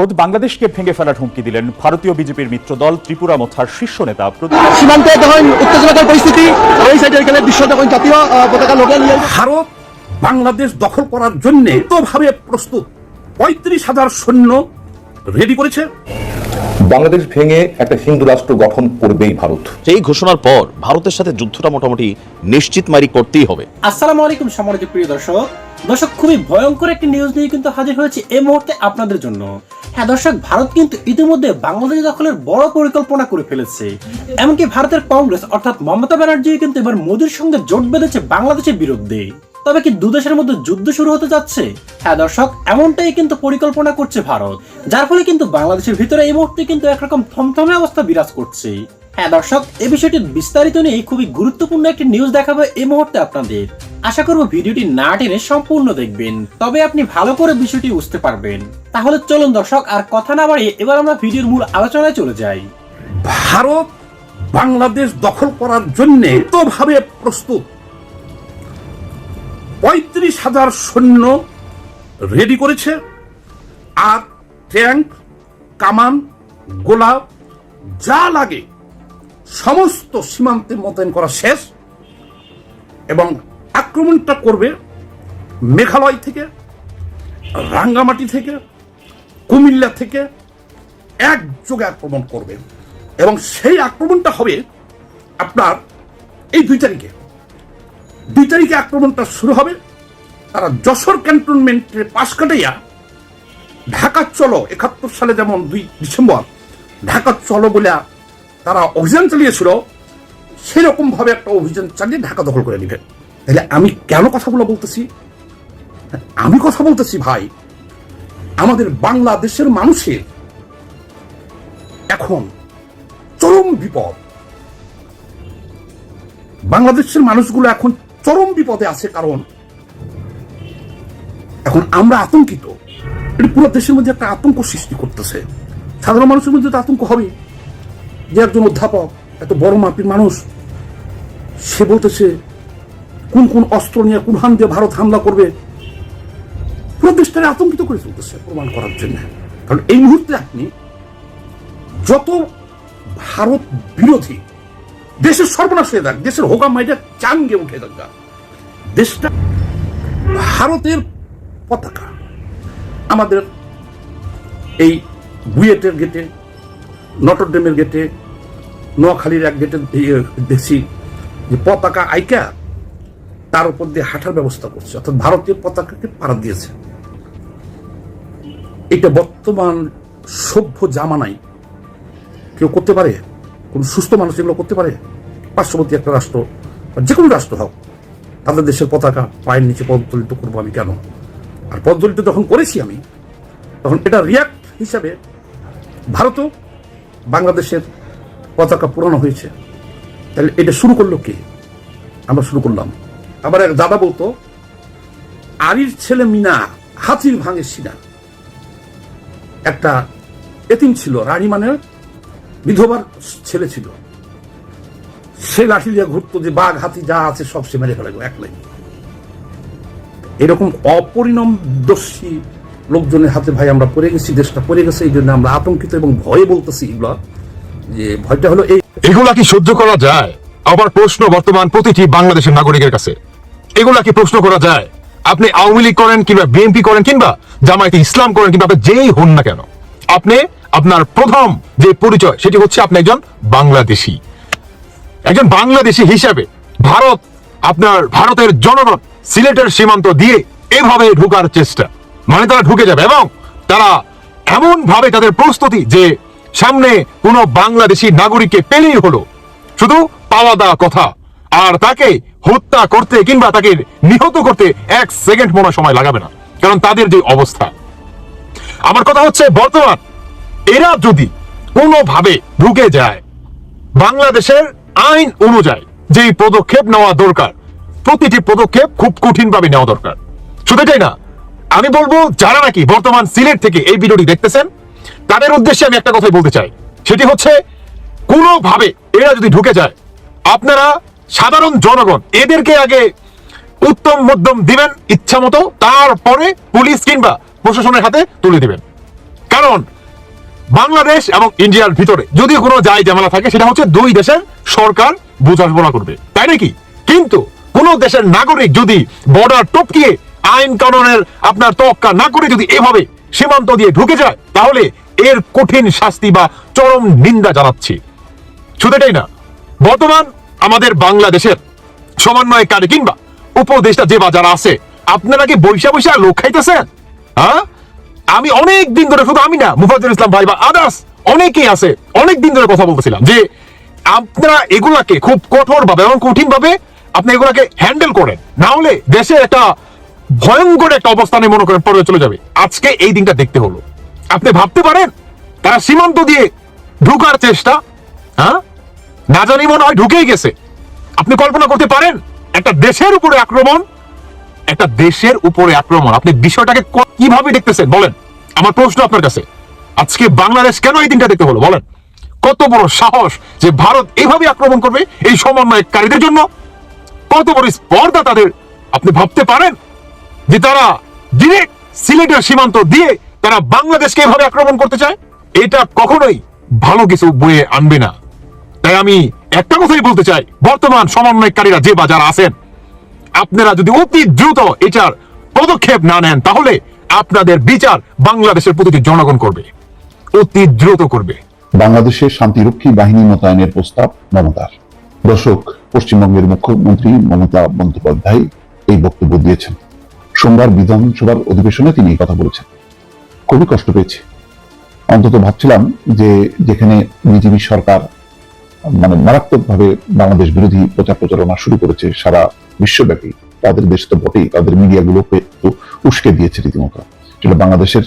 খোদ বাংলাদেশকে ভেঙে ফেলার হুমকি দিলেন ভারতীয় বিজেপির মিত্র দল ত্রিপুরা মোথার শীর্ষ নেতা সীমান্তে যখন উত্তেজনাকর পরিস্থিতি। ওই সাইডে এখানে বিশ্ব যখন জাতীয় পতাকা লোকে নিয়ে ভারত বাংলাদেশ দখল করার জন্য ভাবে প্রস্তুত। পঁয়ত্রিশ হাজার সৈন্য রেডি করেছে। বাংলাদেশ ভেঙে একটা হিন্দু রাষ্ট্র গঠন করবেই ভারত। এই ঘোষণার পর ভারতের সাথে যুদ্ধটা মোটামুটি নিশ্চিত মারি করতেই হবে। আসসালামু আলাইকুম সম্মানিত প্রিয় দর্শক। দর্শক খুবই ভয়ঙ্কর একটি নিউজ নিয়ে কিন্তু হাজির হয়েছে এই মুহূর্তে আপনাদের জন্য। হ্যাঁ দর্শক ভারত কিন্তু ইতিমধ্যে বাংলাদেশ দখলের বড় পরিকল্পনা করে ফেলেছে। এমনকি ভারতের কংগ্রেস অর্থাৎ মমতা ব্যানার্জি কিন্তু এবার মোদীর সঙ্গে জোট বেঁধেছে বাংলাদেশের বিরুদ্ধে। তবে কি দুদেশের মধ্যে যুদ্ধ শুরু হতে যাচ্ছে? হ্যাঁ দর্শক, এমনটাই কিন্তু পরিকল্পনা করছে ভারত, যার ফলে কিন্তু বাংলাদেশের ভিতরে এই মুহূর্তে কিন্তু একরকম থমথমে অবস্থা বিরাজ করছে। হ্যাঁ দর্শক এই বিষয়টির বিস্তারিত নিয়ে খুবই গুরুত্বপূর্ণ একটি নিউজ দেখাবো এই মুহূর্তে আপনাদের। আশা করব ভিডিওটি না টেনে সম্পূর্ণ দেখবেন, তবে আপনি ভালো করে বিষয়টি বুঝতে পারবেন। তাহলে চলুন দর্শক, আর কথা না বাড়িয়ে এবার আমরা ভিডিওর মূল আলোচনায় চলে যাই। ভারত বাংলাদেশ দখল করার জন্য প্রস্তুত। পঁয়ত্রিশ হাজার সৈন্য রেডি করেছে। আর ট্যাঙ্ক কামান, গোলা, যা লাগে, সমস্ত সীমান্তে মোতায়েন করা শেষ এবং আক্রমণটা করবে মেঘালয় থেকে, রাঙ্গামাটি থেকে, কুমিল্লা থেকে একযোগে আক্রমণ করবে। এবং সেই আক্রমণটা হবে আপনার এই দুই তারিখে। দুই তারিখে আক্রমণটা শুরু হবে। তারা যশোর ক্যান্টনমেন্টের পাশ কাটাইয়া ঢাকা চলো, একাত্তর সালে যেমন দুই ডিসেম্বর, ঢাকা চলো বলে তারা অভিযান চালিয়েছিল সেরকম ভাবে একটা অভিযান চালিয়ে ঢাকা দখল করে নেবে। তাহলে আমি কেন কথাগুলো বলতেছি? আমি কথা বলতেছি, ভাই, আমাদের বাংলাদেশের মানুষের এখন চরম বিপদ। বাংলাদেশের মানুষগুলো এখন চরম বিপদে আছে কারণ এখন আমরা আতঙ্কিত। পুরো দেশের মধ্যে একটা আতঙ্ক সৃষ্টি করতেছে। সাধারণ মানুষের মধ্যে তো আতঙ্ক হবে যে একজন অধ্যাপক, এত বড় মাপির মানুষ, সে বলতেছে, কোন কোন অস্ত্র নিয়ে কোন হান দিয়ে ভারত হামলা করবে? পুরো দেশটাকে আতঙ্কিত করে চলতেছে প্রমাণ করার জন্য। কারণ এই মুহূর্তে আপনি যত ভারত বিরোধী দেশের সর্বনাশ হয়ে যাক, দেশের হোগা মাইটা চাঙ্গে উঠে গা। দেশটা ভারতের পতাকা। আমাদের এই বুয়েটের গেটে, নটরডেমের গেটে, নোয়াখালীর এক গেটে দেখছি যে পতাকা আইকা, তার উপর দিয়ে হাঁটার ব্যবস্থা করছে। অর্থাৎ ভারতীয় পতাকাকে পাড়া দিয়েছে। এটা বর্তমান সভ্য জামানায় কেউ করতে পারে? কোন সুস্থ মানুষ এগুলো করতে পারে, পার্শ্ববর্তী একটা রাষ্ট্র বা যে কোনো রাষ্ট্র হোক, তাদের দেশের পতাকা পায়ের নিচে পদদলিত করব আমি কেন? আর পদদলিত যখন করেছি আমি, তখন এটা রিয়াক্ট হিসাবে ভারতও বাংলাদেশের পতাকা পুরানো হয়েছে। তাহলে এটা শুরু করল কে? আমরা শুরু করলাম। আবার এক দাদা বলতো, আরির ছেলে মিনা হাতির ভাঙে সিনা। একটা এতিম ছিল, রানী মানে বিধবার ছেলে ছিল। সে লাঠি দিয়ে ঘুরতো যে, বাঘ হাতি যা আছে সব সে মেরে ফেলে একলাই এরকম অপরিণমদর্শী লোকজনের হাতে ভাই আমরা পড়ে গেছি, দেশটা পড়ে গেছে, এই জন্য আমরা আতঙ্কিত এবং ভয়ে বলতেছি এগুলো, যে ভয়টা হলো এই এগুলা কি সহ্য করা যায়? আবার প্রশ্ন বর্তমান প্রতিটি বাংলাদেশের নাগরিকের কাছে। এগুলা কি প্রশ্ন করা যায়? আপনি আওয়ামী লীগ করেন কিংবা বিএনপি করেন কিংবা জামায়াতে ইসলাম করেন কিংবা আপনি যেই হন না কেন, আপনি আপনার প্রথম যে পরিচয়, সেটি হচ্ছে আপনি একজন বাংলাদেশি। একজন বাংলাদেশি হিসাবে ভারত, আপনার ভারতের জনগণ সিলেটের সীমান্ত দিয়ে এভাবে ঢুকার চেষ্টা। মানে তারা ঢুকে যাবে এবং তারা এমন ভাবে তাদের প্রস্তুতি যে সামনে কোনো বাংলাদেশি নাগরিককে পেলেই হলো। শুধু পাওয়া দেওয়া কথা। আর তাকে হত্যা করতে কিংবা তাকে নিহত করতে এক সেকেন্ড মনে সময় লাগাবে না। কারণ তাদের যে অবস্থা। আমার কথা হচ্ছে বর্তমান এরা যদি কোনোভাবে ঢুকে যায়, বাংলাদেশের আইন অনুযায়ী যে পদক্ষেপ নেওয়া দরকার, প্রতিটি পদক্ষেপ খুব কঠিনভাবে নেওয়া দরকার। শুধু এটাই না, আমি বলব যারা নাকি বর্তমান সিলেট থেকে এই ভিডিওটি দেখতেছেন, তাদের উদ্দেশ্যে আমি একটা কথাই বলতে চাই। সেটি হচ্ছে, কোনোভাবে এরা যদি ঢুকে যায়, আপনারা সাধারণ জনগণ, এদেরকে আগে উত্তম মধ্যম দিবেন ইচ্ছা মতো, তারপরে পুলিশ কিংবা প্রশাসনের হাতে তুলে দিবেন। কারণ বাংলাদেশ এবং ইন্ডিয়ার ভিতরে যদি কোনো যায় ঝামেলা থাকে, সেটা হচ্ছে দুই দেশের সরকার বোঝাপড়া করবে। তাই নাকি? কিন্তু কোন দেশের নাগরিক যদি বর্ডার টপকিয়ে আইন কানুনের আপনার তোয়াক্কা না করে যদি এভাবে সীমান্ত দিয়ে ঢুকে যায়, তাহলে এর কঠিন শাস্তি বা চরম নিন্দা জানাচ্ছি। শুধু এটাই না, বর্তমান আমাদের বাংলাদেশের সমন্বয়কারী কিংবা উপদেষ্টা যে বাজার আছে, আপনারা কি বৈশা বৈশা লোক খাইতেছেন? হ্যাঁ? আমি অনেক দিন ধরে শুধু আমি না মুফাজুল ইসলাম ভাই বা আদার্স অনেকেই আছে অনেক দিন ধরে কথা বলতেছিলাম যে আপনারা এগুলাকে খুব কঠোর ভাবে এবং কঠিন ভাবে আপনি এগুলাকে হ্যান্ডেল করেন। না হলে দেশের একটা ভয়ঙ্কর একটা অবস্থানে মনে করেন পরে চলে যাবে। আজকে এই দিনটা দেখতে হলো। আপনি ভাবতে পারেন, তারা সীমান্ত দিয়ে ঢুকার চেষ্টা হ্যাঁ? না জানি মনে হয় ঢুকেই গেছে। আপনি কল্পনা করতে পারেন, একটা দেশের উপরে আক্রমণ একটা দেশের উপরে আক্রমণ। আপনি বিষয়টাকে কীভাবে দেখতেছেন? বলেন। আমার প্রশ্ন আপনার কাছে। আজকে বাংলাদেশ কেন এই দিনটা দেখতে হলো? বলেন। কত বড় সাহস যে ভারত এইভাবে আক্রমণ করবে এই সমন্বয়কারীদের জন্য? কত বড় স্পর্ধা তাদের। আপনি ভাবতে পারেন যে তারা ডিরেক্ট সিলেটের সীমান্ত দিয়ে তারা বাংলাদেশকে এভাবে আক্রমণ করতে চায়? এটা কখনোই ভালো কিছু বয়ে আনবে না। তাই আমি একটা কথাই বলতে চাই। বর্তমান সমন্বয়কারীরা যে বাজার আছেন আপনারা যদি অতি দ্রুত এটার পদক্ষেপ না নেন, তাহলে আপনাদের বিচার বাংলাদেশের প্রতিটি জনগণ করবে। অতি দ্রুত করবে। বাংলাদেশে শান্তিরক্ষী বাহিনী মোতায়েনের প্রস্তাব মমতার। দর্শক, পশ্চিমবঙ্গের মুখ্যমন্ত্রী মমতা বন্দ্যোপাধ্যায় এই বক্তব্য দিয়েছেন। সোমবার বিধানসভার অধিবেশনে তিনি এই কথা বলেছেন। খুবই কষ্ট পেয়েছি। অন্তত ভাবছিলাম যে যেখানে বিজেপি সরকার মানে মারাত্মকভাবে বাংলাদেশ বিরোধী প্রচার প্রচারণা শুরু করেছে সারা বিশ্বব্যাপী। তাদের দেশ তো বটেই, তাদের মিডিয়াগুলোকে একটু উস্কে দিয়েছে রীতিমতো। যেটা বাংলাদেশের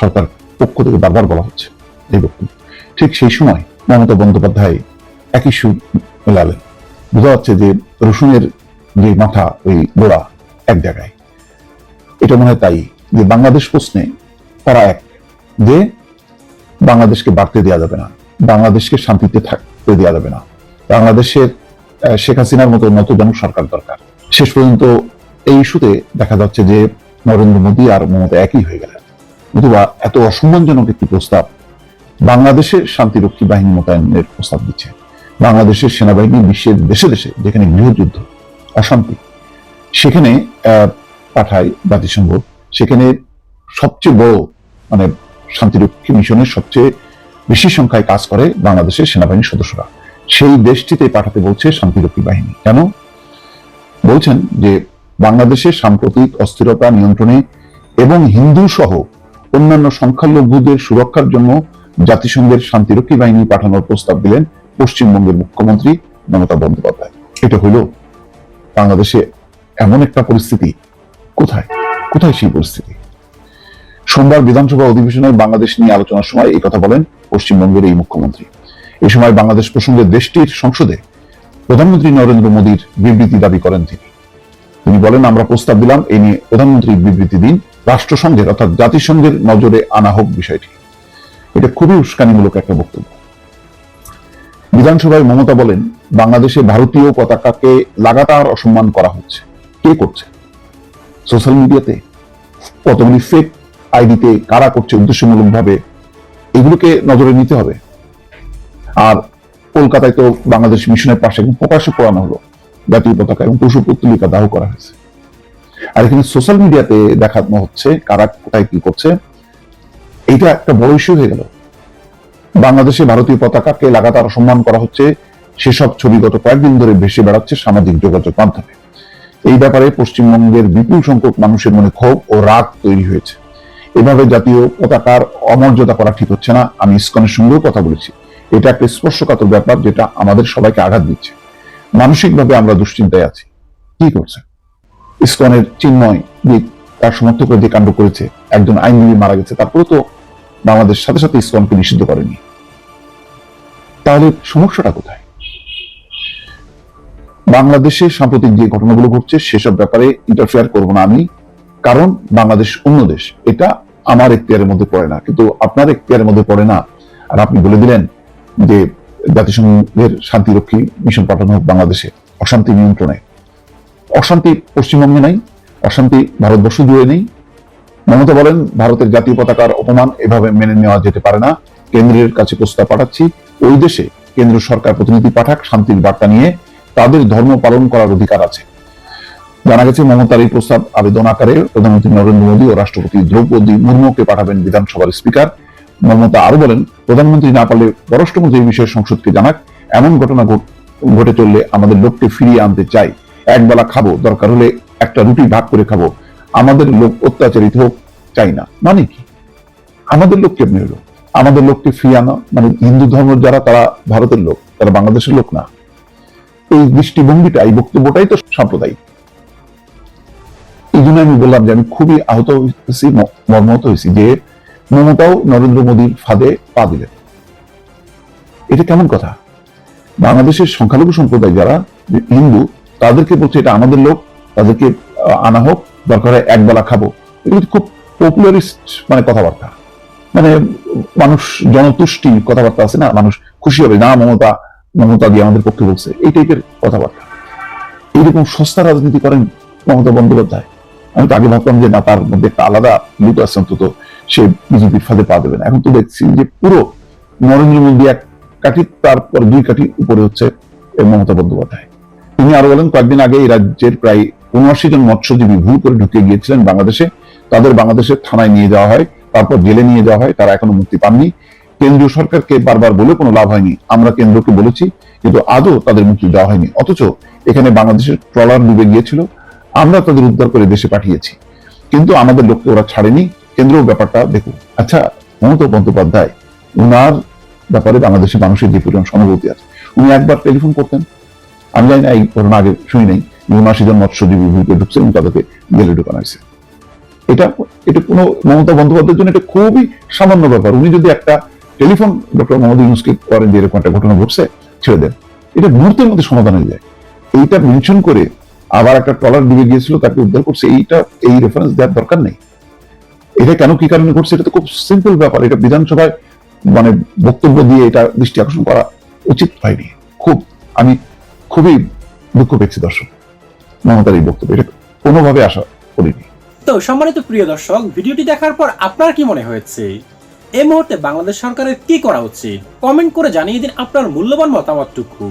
সরকার পক্ষ থেকে বারবার বলা হচ্ছে, এই বক্তব্য। ঠিক সেই সময় মমতা বন্দ্যোপাধ্যায় একই সুর মেলালেন। বোঝা যাচ্ছে যে রসুনের যে মাথা, ওই গোড়া এক জায়গায়। এটা মনে হয় তাই যে বাংলাদেশ প্রশ্নে তারা এক, যে বাংলাদেশকে বাড়তে দেওয়া যাবে না। বাংলাদেশকে শান্তিতে থাকতে দেওয়া যাবে না। বাংলাদেশের শেখ হাসিনার মতো নতজন সরকার দরকার। শেষ পর্যন্ত এই ইস্যুতে দেখা যাচ্ছে যে নরেন্দ্র মোদী আর মমতা একই হয়ে গেলেন। নতুবা এত অসম্মানজনক একটি প্রস্তাব বাংলাদেশের শান্তিরক্ষী বাহিনী মোতায়েনের প্রস্তাব দিচ্ছে। বাংলাদেশের সেনাবাহিনী বিশ্বের দেশে দেশে যেখানে গৃহযুদ্ধ, অশান্তি, সেখানে পাঠায় জাতিসংঘ, সেখানে সবচেয়ে বড় মানে শান্তিরক্ষী মিশনের সবচেয়ে বেশি সংখ্যায় কাজ করে বাংলাদেশের সেনাবাহিনীর সদস্যরা। সেই দেশটিতে পাঠাতে বলছে শান্তিরক্ষী বাহিনী। কেন? বলছেন যে বাংলাদেশের সাম্প্রতিক অস্থিরতা নিয়ন্ত্রণে এবং হিন্দু সহ অন্যান্য সংখ্যালঘুদের সুরক্ষার জন্য জাতিসংঘের শান্তিরক্ষী বাহিনী পাঠানোর প্রস্তাব দিলেন পশ্চিমবঙ্গের মুখ্যমন্ত্রী মমতা বন্দ্যোপাধ্যায়। এটা হলো বাংলাদেশে এমন একটা পরিস্থিতি। কোথায়? কোথায় সেই পরিস্থিতি? সোমবার বিধানসভা অধিবেশনে বাংলাদেশ নিয়ে আলোচনার সময় এই কথা বলেন পশ্চিমবঙ্গের এই মুখ্যমন্ত্রী। এই সময় বাংলাদেশ প্রসঙ্গে দেশটির সংসদে প্রধানমন্ত্রী নরেন্দ্র মোদীর বিবৃতি দাবি করেন তিনি। তিনি বলেন, আমরা প্রস্তাব দিলাম এই নিয়ে প্রধানমন্ত্রী বিবৃতি দিন, রাষ্ট্রসংঘের অর্থাৎ জাতিসংঘের নজরে আনা হোক বিষয়টি। এটা খুবই উস্কানিমূলক একটা বক্তব্য। বিধানসভায় মমতা বলেন, বাংলাদেশে ভারতীয় পতাকাকে লাগাতার অসম্মান করা হচ্ছে। কে করছে? সোশ্যাল মিডিয়াতে? কতগুলি ফেক আইডিতে কারা করছে উদ্দেশ্যমূলকভাবে এগুলোকে নজরে নিতে হবে। আর কলকাতায় তো বাংলাদেশ মিশনের পাশে একদম প্রকাশ্যে পড়ানো হলো জাতীয় পতাকা এবং পশু পুত্তলিকা দাহ করা হয়েছে। আর এখানে সোশ্যাল মিডিয়াতে দেখানো হচ্ছে কারা কোথায় কি করছে। এইটা একটা বড় ইস্যু হয়ে গেল। বাংলাদেশে ভারতীয় পতাকাকে লাগাতার অসম্মান করা হচ্ছে। সেসব ছবি গত কয়েকদিন ধরে ভেসে বেড়াচ্ছে সামাজিক যোগাযোগ মাধ্যমে। এই ব্যাপারে পশ্চিমবঙ্গের বিপুল সংখ্যক মানুষের মনে ক্ষোভ ও রাগ তৈরি হয়েছে। এভাবে জাতীয় পতাকার অমর্যাদা করা ঠিক হচ্ছে না। আমি ইসকনের সঙ্গেও কথা বলেছি। এটা একটা স্পর্শকাতর ব্যাপার যেটা আমাদের সবাইকে আঘাত দিচ্ছে। মানসিকভাবে আমরা দুশ্চিন্তায় আছি। কি করছে? ইসকনের চিন্ময় যে তার সমর্থকরা যে কাণ্ড করেছে, একজন আইনজীবী মারা গেছে, তারপরে তো বাংলাদেশ সাথে সাথে ইসকনকে নিষিদ্ধ করেনি। তাহলে সমস্যাটা কোথায়? বাংলাদেশে সাম্প্রতিক যে ঘটনাগুলো ঘটছে, সেসব ব্যাপারে ইন্টারফেয়ার করব না আমি। কারণ বাংলাদেশ অন্য দেশ। এটা আমার এখতিয়ারের মধ্যে পড়ে না। কিন্তু আপনার এখতিয়ারের মধ্যে পড়ে না। আর আপনি বলে দিলেন যে জাতিসংঘের শান্তিরক্ষী মিশন পাঠানো হোক বাংলাদেশে। অশান্তি নিয়ন্ত্রণে। অশান্তি পশ্চিমবঙ্গে নাই, অশান্তি ভারতবর্ষ জুড়ে নেই। মমতা বলেন, ভারতের জাতীয় পতাকার অপমান এভাবে মেনে নেওয়া যেতে পারে না। কেন্দ্রের কাছে প্রস্তাব পাঠাচ্ছি, ওই দেশে কেন্দ্র সরকার প্রতিনিধি পাঠাক, শান্তির বার্তা নিয়ে তাদের ধর্ম পালন করার অধিকার আছে। জানা গেছে, মমতার এই প্রস্তাব আবেদন আকারে প্রধানমন্ত্রী নরেন্দ্র মোদী ও রাষ্ট্রপতি দ্রৌপদী মুর্মুকে পাঠাবেন বিধানসভার স্পিকার। মমতা আরও বলেন, প্রধানমন্ত্রী না পারলে পররাষ্ট্রমন্ত্রী এই বিষয়ে সংসদকে জানাক। এমন ঘটনা ঘটে চললে আমাদের লোককে ফিরিয়ে আনতে চাই। একবেলা খাব, দরকার হলে একটা রুটি ভাগ করে খাব। আমাদের লোক অত্যাচারিত হোক, চাই না। মানে কি? আমাদের লোক কেমনি হলো? আমাদের লোককে ফিরিয়ে আনা? মানে হিন্দু ধর্মের যারা, তারা ভারতের লোক, তারা বাংলাদেশের লোক না? এই দৃষ্টিভঙ্গিটা, এই বক্তব্যটাই তো সাম্প্রদায়িক। জন্য আমি বললাম যে আমি খুবই আহত হয়েছি, ম- মর্মাহত হয়েছি যে মমতাও নরেন্দ্র মোদীর ফাঁদে পা দিলেন। এটা কেমন কথা? বাংলাদেশের সংখ্যালঘু সম্প্রদায় যারা হিন্দু, তাদেরকে বলছে এটা আমাদের লোক, তাদেরকে আনা হোক, দরকার হয় একবেলা খাব। এগুলো খুব পপুলারিস্ট মানে কথাবার্তা। মানে মানুষ জনতুষ্টি কথাবার্তা আছে না, মানুষ খুশি হবে, না, মমতা মমতা দিয়ে আমাদের পক্ষে বলছে। এই টাইপের কথাবার্তা। এইরকম সস্তা রাজনীতি করেন মমতা বন্দ্যোপাধ্যায়। আমি তো আগে ভাবতাম যে না, তার মধ্যে একটা আলাদা লুক আছে অন্তত সে বিজেপির ফাঁদে পা দেবে না। এখন তো দেখছি যে পুরো নরেন্দ্র মোদী এক কাঠি, তারপর দুই কাঠি উপরে হচ্ছে মমতা বন্দ্যোপাধ্যায়। তিনি আরও বলেন, কয়েকদিন আগে এই রাজ্যের প্রায় উনআশি জন মৎস্যজীবী ভুল করে ঢুকে গিয়েছিলেন বাংলাদেশে। তাদের বাংলাদেশের থানায় নিয়ে যাওয়া হয়, তারপর জেলে নিয়ে যাওয়া হয়, তারা এখনও মুক্তি পাননি। কেন্দ্রীয় সরকারকে বারবার বলে কোনো লাভ হয়নি। আমরা কেন্দ্রকে বলেছি, কিন্তু আদৌ তাদের মুক্তি দেওয়া হয়নি। অথচ এখানে বাংলাদেশের ট্রলার ডুবে গিয়েছিল। আমরা তাদের উদ্ধার করে দেশে পাঠিয়েছি। কিন্তু আমাদের লোককে ওরা ছাড়েনি। কেন্দ্র ব্যাপারটা দেখুন। আচ্ছা মমতা বন্দ্যোপাধ্যায়, উনার ব্যাপারে বাংলাদেশের মানুষের যে পরিমাণ সহানুভূতি আছে, উনি একবার টেলিফোন করতেন। আমি জানি না, এই ঘটনা আগে শুনি নাই। উনআশি জন মৎস্যজীবী ভূমিকে ঢুকছে এবং তাদেরকে জেলে ঢুকানো হয়েছে। এটা এটা কোনো মমতা বন্দ্যোপাধ্যায়ের জন্য এটা খুবই সামান্য ব্যাপার। উনি যদি একটা টেলিফোন ডক্টর মোহাম্মদ ইউনুসকে করেন যে এরকম একটা ঘটনা ঘটছে, ছেড়ে দেন। এটা মুহূর্তের মধ্যে সমাধান হয়ে যায়। এইটা মেনশন করে আবার একটা ট্রলার ডুবে গিয়েছিল, তাকে উদ্ধার করছে। এইটা, এই রেফারেন্স দেওয়ার দরকার নেই। এটা কেন কি কারণে ঘটছে, এটা তো খুব সিম্পল ব্যাপার। এটা বিধানসভায় মানে বক্তব্য দিয়ে এটা দৃষ্টি আকর্ষণ করা উচিত হয়নি। খুব, আমি খুবই দুঃখ পেয়েছি দর্শক, মমতার এই বক্তব্য। এটা কোনোভাবে আশা করিনি। তো সম্মানিত প্রিয় দর্শক, ভিডিওটি দেখার পর আপনার কি মনে হয়েছে? এই মুহূর্তে বাংলাদেশ সরকারের কি করা উচিত? কমেন্ট করে জানিয়ে দিন আপনার মূল্যবান মতামতটুকু।